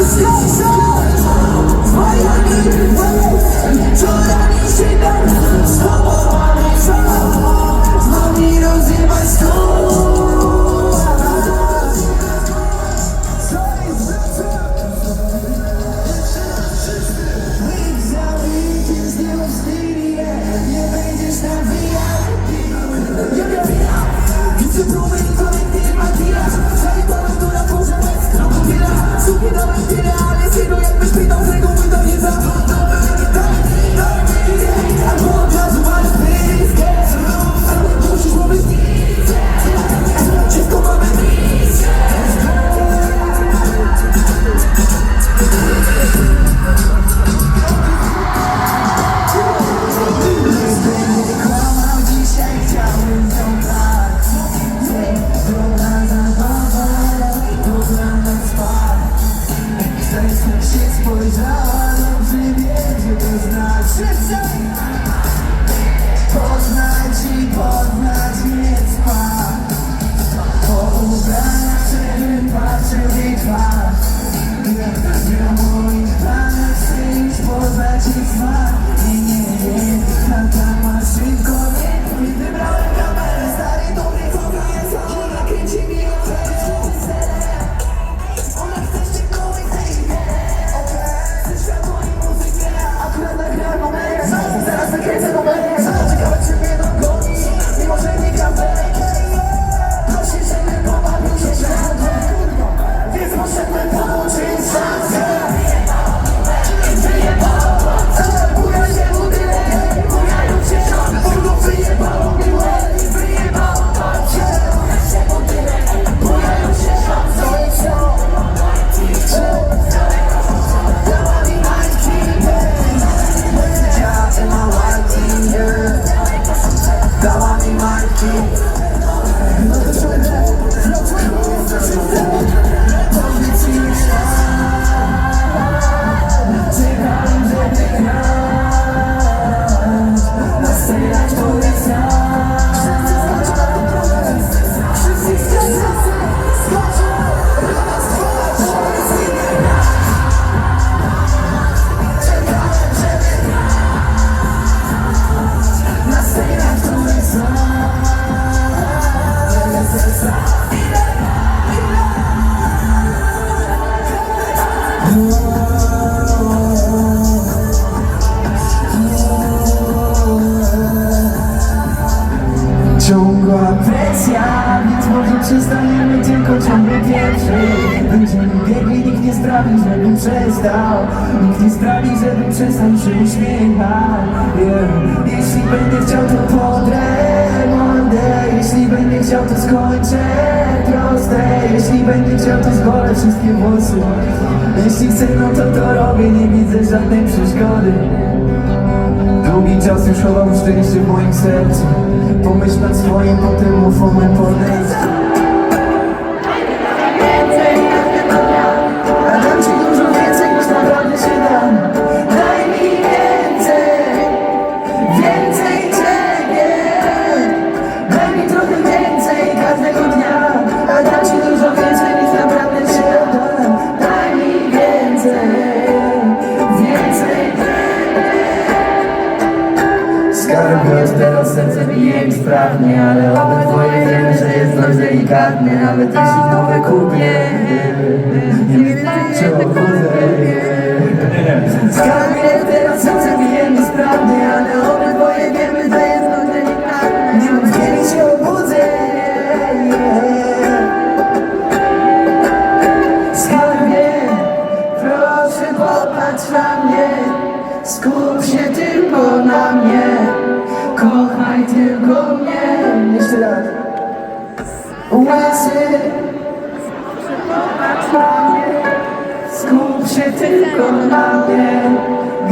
Let's go, przestał. Nikt nie sprawi, żebym przestał się uśmiechać. Yeah. Jeśli będę chciał to podremondę Jeśli będę chciał to skończę proste. Jeśli będę chciał to zgolę wszystkie włosy. Jeśli chcę no to to robię, nie widzę żadnej przeszkody. Długi czas już chował szczęście w moim sercu. Pomyśl nad swoim, potem mów o podejściu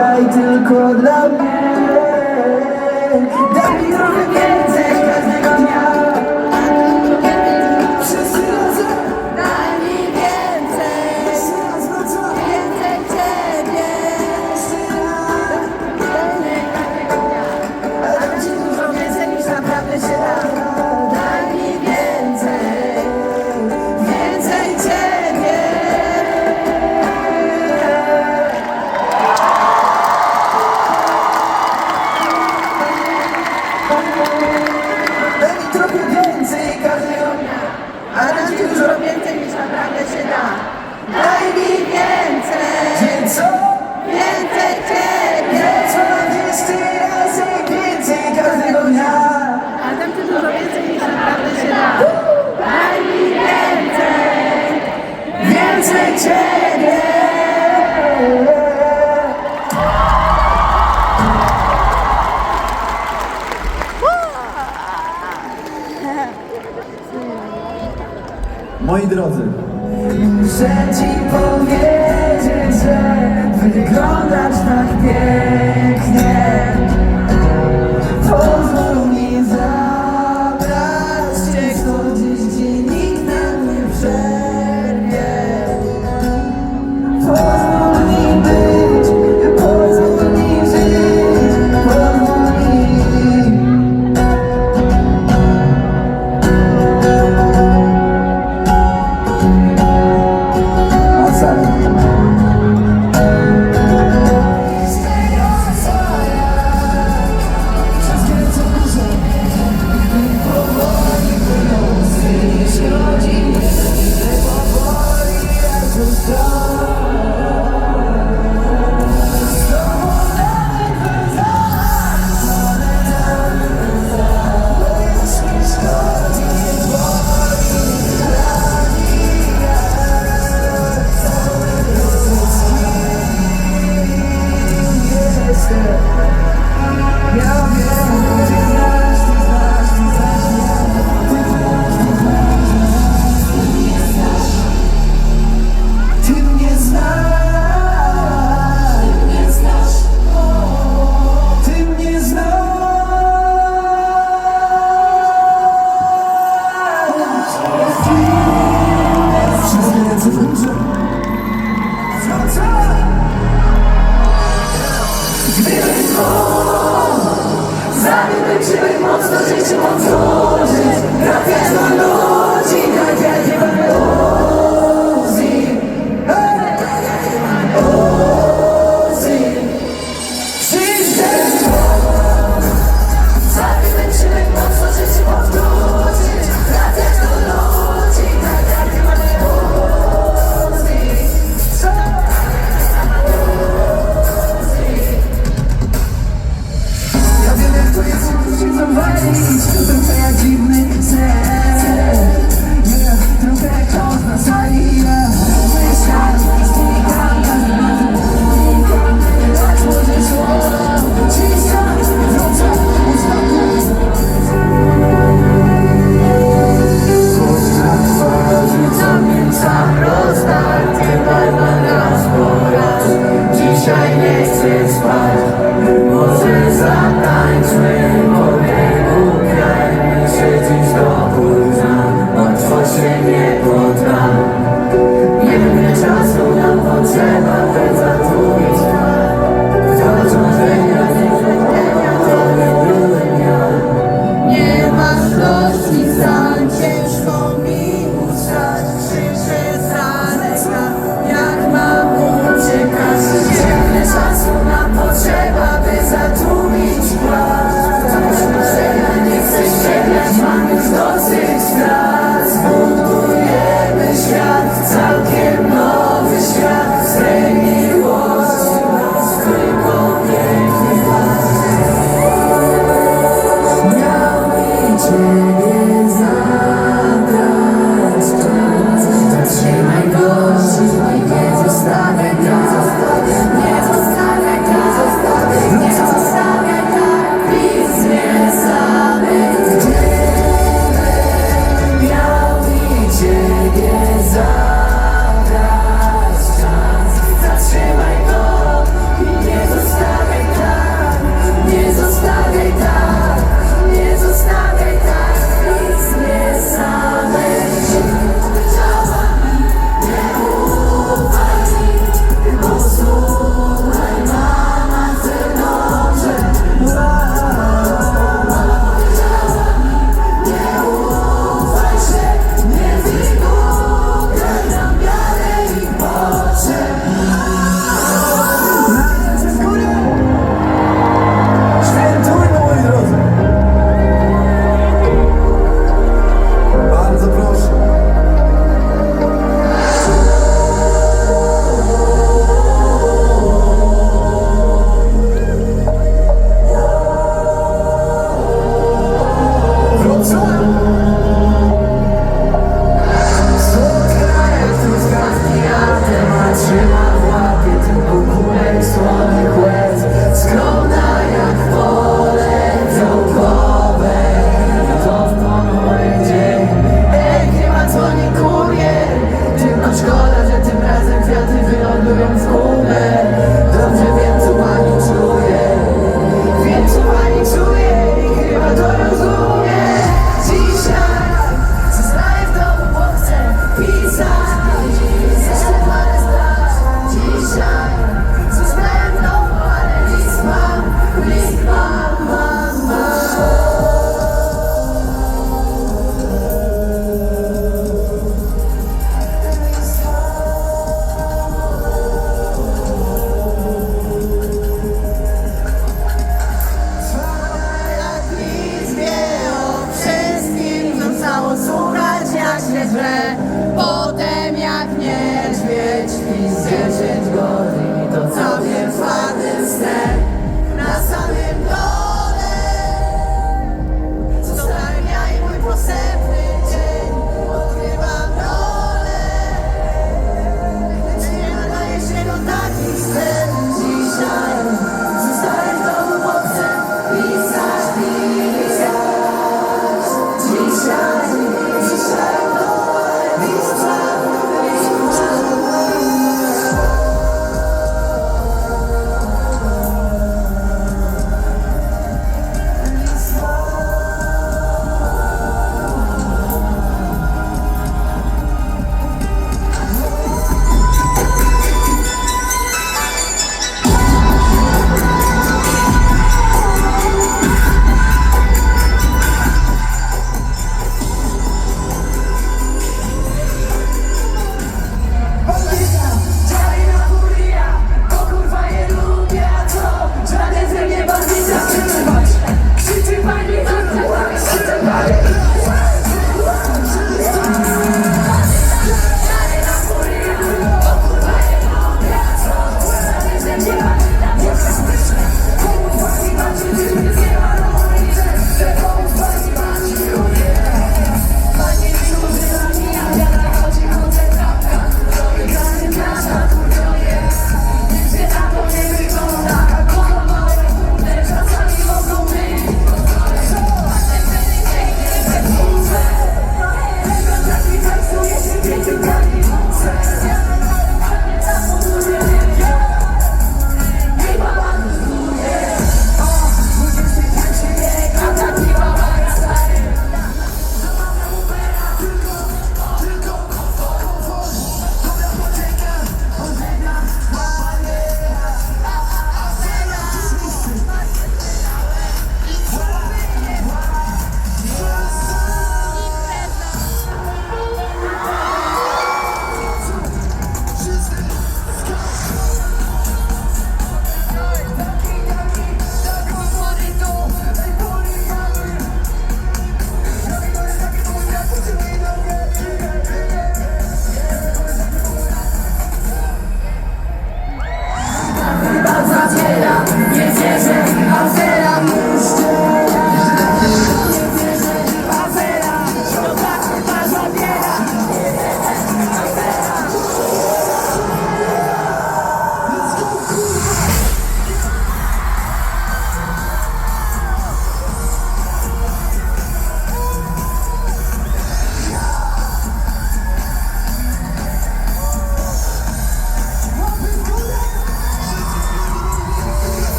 Czekaj tylko love mnie dużo więcej niż naprawdę się da. Daj mi więcej! Moi drodzy, muszę ci powiedzieć, że wyglądasz tak pięknie. Yeah. Господи, живот, zimne